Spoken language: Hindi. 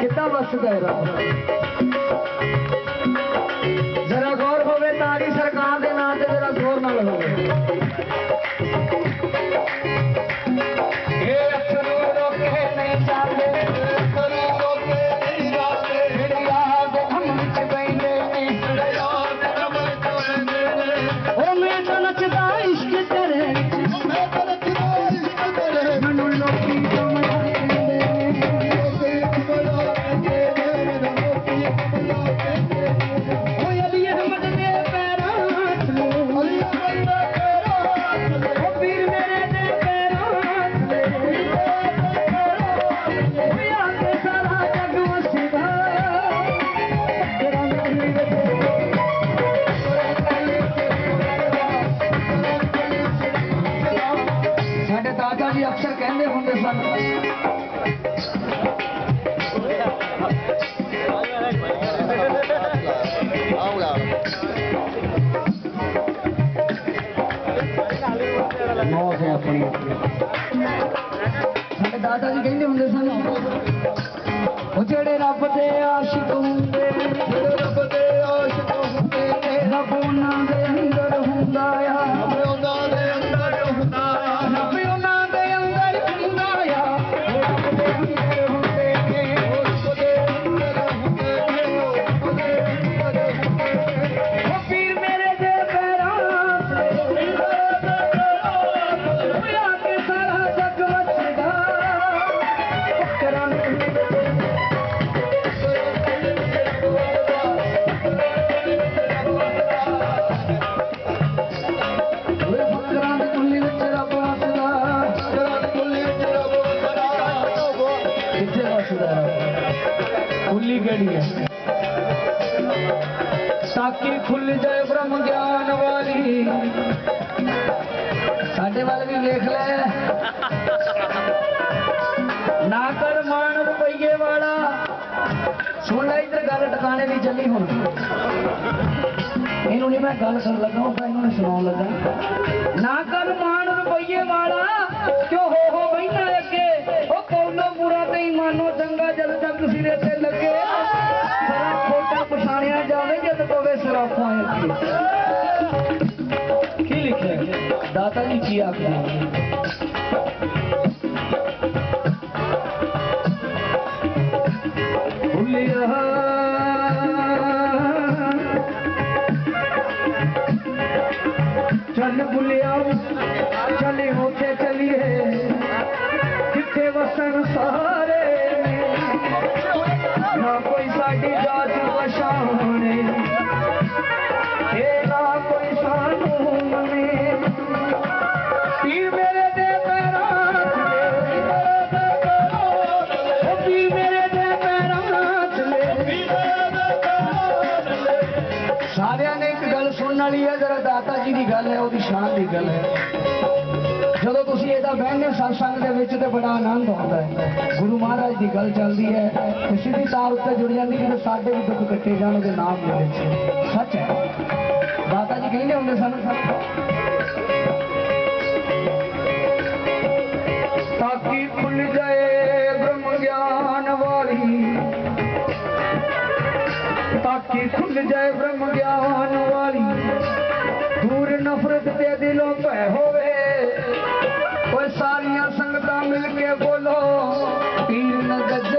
ਖੇਡਾਂ ਵਸਦਾ ਹੈ ਰੱਬ दादा जी कहते होंगे सन जहिड़े रबू खुली गड़ी है। ताकि खुल जाए ब्रह्म ज्ञान वाली। साढ़े वाले भी लिख ले। ना कर मान रुपये वाला। सुन ले, इधर गल टकाने की चली हूँ इन्होंने मैं गल सुन लगा इन्होंने सुना लगा। ना कर मान रुपये वाला। जी आपने चल बुलिया, चले होते चलिए। कितने वसन सारे ना कोई साड़ी जात भाषा ਜਰਾ ਦਾਤਾ ਜੀ ਦੀ ਗੱਲ ਹੈ ਉਹਦੀ ਸ਼ਾਨ ਦੀ ਗੱਲ ਹੈ ਜਦੋਂ ਤੁਸੀਂ ਇਹਦਾ ਬਹਿੰਦੇ ਸਤਸੰਗ ਦੇ ਵਿੱਚ ਤੇ ਬੜਾ ਆਨੰਦ ਆਉਂਦਾ ਹੈ ਗੁਰੂ ਮਹਾਰਾਜ ਦੀ ਗੱਲ ਚੱਲਦੀ ਹੈ ਤੇ ਸਿੱਧੀ ਤਾਰ ਉੱਤੇ ਜੁੜ ਜਾਂਦੀ ਕਿ ਸਾਡੇ ਵੀ ਦੁੱਖ ਕੱਟੇ ਜਾਣ ਉਹਦੇ ਨਾਮ ਦੇ ਵਿੱਚ ਸੱਚ ਹੈ ਦਾਤਾ ਜੀ ਕਹਿੰਦੇ ਹੁੰਦੇ ਸਨ ਤਾਕੀ ਖੁੱਲ ਜਾਏ ਬ੍ਰਹਮ ਗਿਆਨ ਵਾਲੀ ਤਾਕੀ ਖੁੱਲ ਜਾਏ ਬ੍ਰਹਮ ਗਿਆਨ ਵਾਲੀ दूर नफरत के दिलों पे होवे। कोई सारिया संगत मिलके बोलो पीर नगद